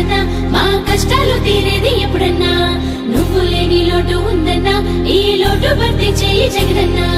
రాజన్న మా కష్టాలు తీరేది ఎప్పుడన్నా? నువ్వు లేని లోటు ఉందన్నా ఈ లోటు భర్తీ చేయి జగనన్నా.